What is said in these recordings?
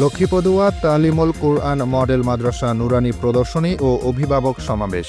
লক্ষ্মীপদুয়া Talimul Quran model মাদ্রাসা নুরানি প্রদর্শনী ও অভিভাবক সমাবেশ।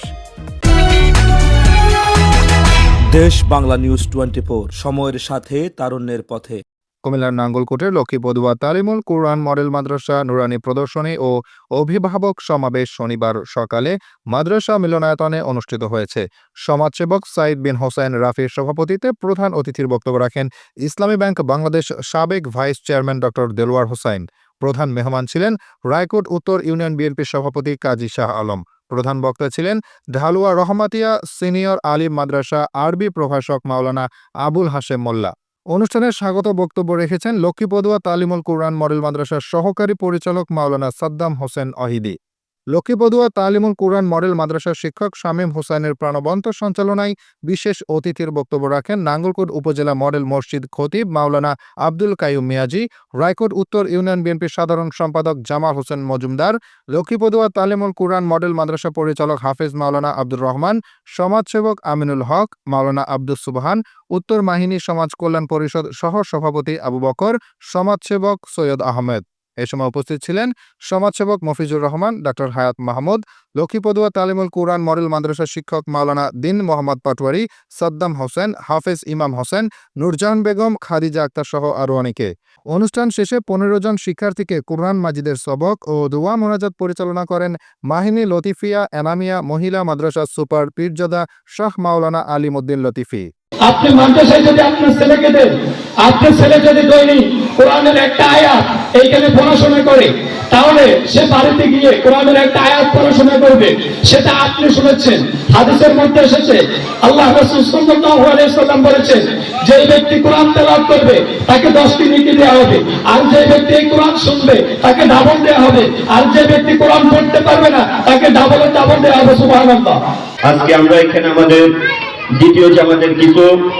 দেশ বাংলা নিউজ টোয়েন্টি সময়ের সাথে তারুণ্যের পথে। কুমিল্লার নাঙ্গলকোটের লক্ষ্মীপদুয়া তালিমুল কুরআন মডেল মাদ্রাসা নুরানি প্রদর্শনী ও অভিভাবক সমাবেশ শনিবার সকালে মাদ্রাসা মিলনায়তনে অনুষ্ঠিত হয়েছে। সমাজসেবক সাইদ বিন হোসেন রাফির সভাপতিতে প্রধান অতিথির বক্তব্য রাখেন ইসলামী ব্যাংক বাংলাদেশ সাবেক vice chairman doctor Delwar Hossain. প্রধান মেহমান ছিলেন রায়কোট উত্তর ইউনিয়ন বিএনপির সভাপতি কাজী শাহ আলম। প্রধান বক্তা ছিলেন ঢালুয়া রহমাতিয়া সিনিয়র আলিম মাদ্রাসা আরবি প্রভাষক মাওলানা আবুল হাশেম মোল্লা। অনুষ্ঠানে স্বাগত বক্তব্য রেখেছেন লক্ষ্মীপদুয়া তালিমুল কুরআন মডেল মাদ্রাসার সহকারী পরিচালক মাওলানা সাদ্দাম হোসেন অহিদি। লক্ষ্মীপদুয়া তালিমুল কুরআন মডেল মাদ্রাসার শিক্ষক শামীম হোসেনের প্রাণবন্ত সঞ্চালনায় বিশেষ অতিথির বক্তব্য রাখেন নাঙ্গলকোট উপজেলা মডেল মসজিদ খতিব মাওলানা আব্দুল কাইয়ুম মিয়াজি, রায়কোট উত্তর ইউনিয়ন বিএনপির সাধারণ সম্পাদক জামাল হোসেন মজুমদার লক্ষ্মীপদুয়া তালিমুল কুরআন মডেল মাদ্রাসা পরিচালক হাফেজ মাওলানা আব্দুর রহমান, সমাজসেবক আমিনুল হক, মাওলানা আব্দুস সুবহান, উত্তর মাহিনী সমাজ কল্যাণ পরিষদ সহ সভাপতি আবু বকর, সমাজসেবক সৈয়দ আহমেদ। এ সময় উপস্থিত ছিলেন সমাজসেবক মফিজুর রহমান ডক্টর হায়াত মাহমুদ লক্ষ্মীপদুয়া তালিমুল কুরআন মডেল মাদ্রাসার শিক্ষক মাওলানা দিন মোহাম্মদ পাটোয়ারি, সাদ্দাম হোসেন, হাফেজ ইমাম হোসেন, নুরজাহান বেগম, খাদিজা আক্তার সহ আরও অনেকে। অনুষ্ঠান শেষে পনেরো জন শিক্ষার্থীকে কুরআন মাজিদের সবক ও দোয়া মোনাজাত পরিচালনা করেন মাহিনী লতিফিয়া, এনামিয়া, মহিলা মাদ্রাসা সুপার পীরজাদা শাহ মাওলানা আলিমুদ্দিন লতিফি। আপনি মাদ্রাসায় যদি আপনার ছেলেকে দেন, আপনার ছেলে যদি দৈনিক কোরআনের একটা আয়াত এইখানে পড়াশোনা করে, তাহলে সে বাড়িতে গিয়ে কোরআনের একটা আয়াত পড়াশোনা করবে। সেটা আপনি শুনেছেন, হাদিসের মধ্যে এসেছে। আল্লাহ রাসূল সাল্লাল্লাহু বলেছেন যে ব্যক্তি কোরআন তেলাওয়াত করবে, তাকে 10টি নেকি দেওয়া হবে। আর যে ব্যক্তি এই কোরআন শুনবে, তাকে ডাবল দেওয়া হবে। আর যে ব্যক্তি কোরআন পড়তে পারবে না, তাকে ডাবলের ডাবল দেওয়া হবে, সুবহানাল্লাহ। আজকে আমরা এখানে আমাদের দ্বিতীয় জামাতের কিছু,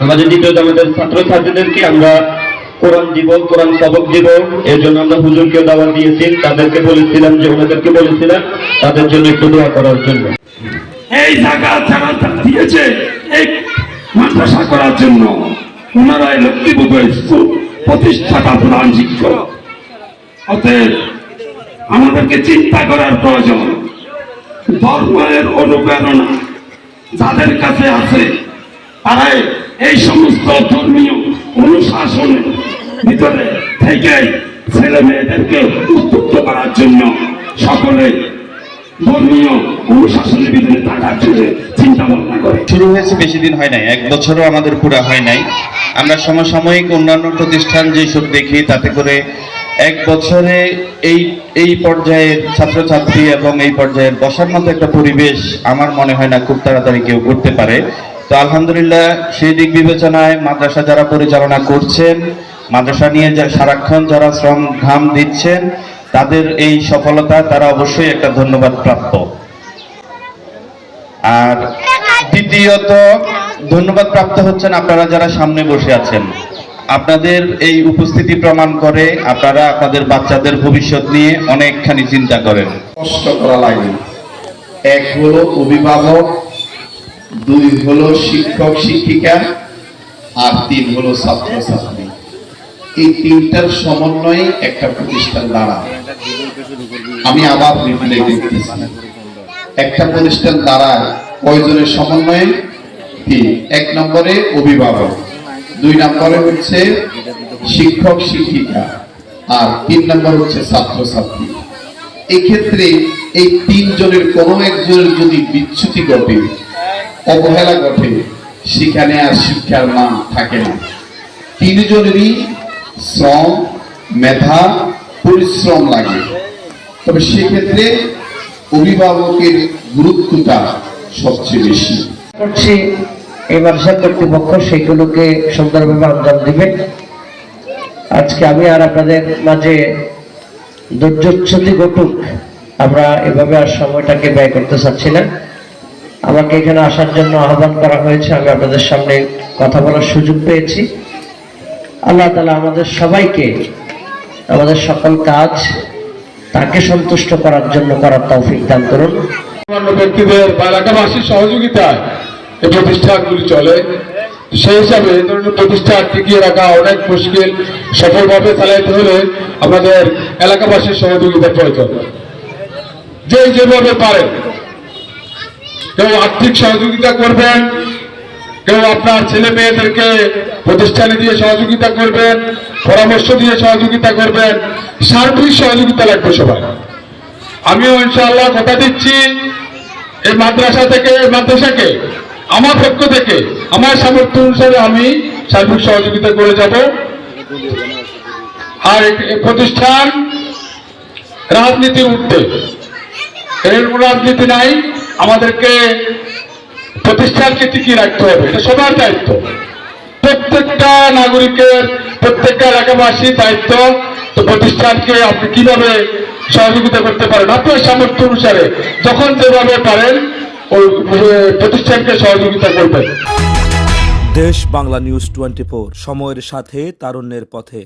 আমাদের দ্বিতীয় জামাতের ছাত্র ছাত্রীদেরকে আমরা কোরআন দিব, কোরআন সবক দিব। এর জন্য আমরা হুজুরকে দাওয়াত দিয়েছি, তাদেরকে বলেছিলাম যে ওনাদেরকে বলেছিলাম, তাদের জন্য একটু দোয়া করার জন্য। এই জায়গা যারা দিয়েছে এই মাদ্রাসা করার জন্য। ওনারাই লক্ষ্মীপুর স্কুল প্রতিষ্ঠাতা প্রধান শিক্ষক। অতএব আমাদেরকে চিন্তা করার প্রয়োজন। ধর্মের অনুপ্রেরণা। যাদের কাছে আছে, তারাই এই সমস্ত ধর্মীয় অনুশাসনের ভিতরে থেকে ছেলে মেয়েদেরকে উদ্বুদ্ধ করার জন্য সকলে ধর্মীয় অনুশাসনের ভিতরে থাকার জন্য চিন্তা ভাবনা করে। শুরু হয়েছে, বেশি দিন হয় নাই, এক বছরও আমাদের পুরা হয় নাই। আমরা সমসাময়িক অন্যান্য প্রতিষ্ঠান যেসব দেখি, তাতে করে এক বছরে এই এই পর্যায়ের ছাত্রছাত্রী এবং এই পর্যায়ের বসার মতো একটা পরিবেশ আমার মনে হয় না খুব তাড়াতাড়ি কেউ করতে পারে। তো আলহামদুলিল্লাহ সেই দিক বিবেচনায় মাদ্রাসা যারা পরিচালনা করছেন, মাদ্রাসা নিয়ে যা সারাক্ষণ যারা শ্রম ঘাম দিচ্ছেন, তাদের এই সফলতা তারা অবশ্যই একটা ধন্যবাদ প্রাপ্য। আর দ্বিতীয়ত, ধন্যবাদ প্রাপ্ত হচ্ছেন আপনারা যারা সামনে বসে আছেন। আপনাদের এই উপস্থিতি প্রমাণ করে আপনারা আপনাদের বাচ্চাদের ভবিষ্যৎ নিয়ে অনেকখানি চিন্তা করেন। কষ্ট করা লাগে এক হলো অভিভাবক, দুই হলো শিক্ষক, শিক্ষিকা, আর তিন হলো ছাত্র ছাত্রী এই তিনটার সমন্বয়ে একটা প্রতিষ্ঠান দাঁড়ায়। আমি আবার রিপ্লাই দেখতেছি। একটা প্রতিষ্ঠান দাঁড়ায় কয়জনের সমন্বয়ে? তিন। এক নম্বরে অভিভাবক। দুই নম্বরে হচ্ছে শিক্ষক শিক্ষিকা আর তিন নম্বর হচ্ছে ছাত্র ছাত্রী এক্ষেত্রে এই তিনজনের কোনো একজনের যদি বিচ্যুতি ঘটে, অবহেলা ঘটে, সেখানে আর শিক্ষার মান থাকে না। তিনজনেরই শ্রম, মেধা, পরিশ্রম লাগে। তবে সেক্ষেত্রে অভিভাবকের গুরুত্বটা সবচেয়ে বেশি। করছি এই মাদ্রাসা কর্তৃপক্ষ সেগুলোকে সুন্দরভাবে আঞ্জাম দিবে। আজকে আমি আর আপনাদের মাঝে ধৈর্যচ্যুতি ঘটুক, আমরা এভাবে আর সময়টাকে ব্যয় করতে চাচ্ছি না। আমাকে এখানে আসার জন্য আহ্বান করা হয়েছে, আমি আপনাদের সামনে কথা বলার সুযোগ পেয়েছি। আল্লাহ তালা আমাদের সবাইকে আমাদের সকল কাজ তাকে সন্তুষ্ট করার জন্য করার তৌফিক দান করুন। ব্যক্তিদের বা এলাকাবাসীর সহযোগিতায় এই প্রতিষ্ঠানগুলি চলে। সেই হিসাবে এই ধরনের প্রতিষ্ঠান টিকিয়ে রাখা অনেক মুশকিল। সফলভাবে চালাইতে হলে আমাদের এলাকাবাসীর সহযোগিতার প্রয়োজন। যে যেভাবে পারেন কেউ আর্থিক সহযোগিতা করবেন, কেউ আপনার ছেলে মেয়েদেরকে প্রতিষ্ঠানে দিয়ে সহযোগিতা করবেন, পরামর্শ দিয়ে সহযোগিতা করবেন, সার্বিক সহযোগিতা লাগবে সবাই। আমিও ইনশাআল্লাহ কথা দিচ্ছি এই মাদ্রাসা থেকে, মাদ্রাসাকে। আমার পক্ষ থেকে, আমার সামর্থ্য অনুসারে আমি সার্বিক সহযোগিতা করে যাব। আর প্রতিষ্ঠান রাজনীতি উঠতে। রাজনীতি নাই, আমাদেরকে প্রতিষ্ঠানকে টিকিয়ে রাখতে হবে, এটা সবার দায়িত্ব। প্রত্যেকটা নাগরিকের, প্রত্যেকটা এলাকাবাসীর দায়িত্ব, তো প্রতিষ্ঠানকে আপনি কীভাবে সহযোগিতা করতে পারেন? আপনার সামর্থ্য অনুসারে, যখন যেভাবে পারেন প্রতিষ্ঠানকে সহযোগিতা করবেন দেশ বাংলা নিউজ টোয়েন্টি সময়ের সাথে তারুণ্যের পথে।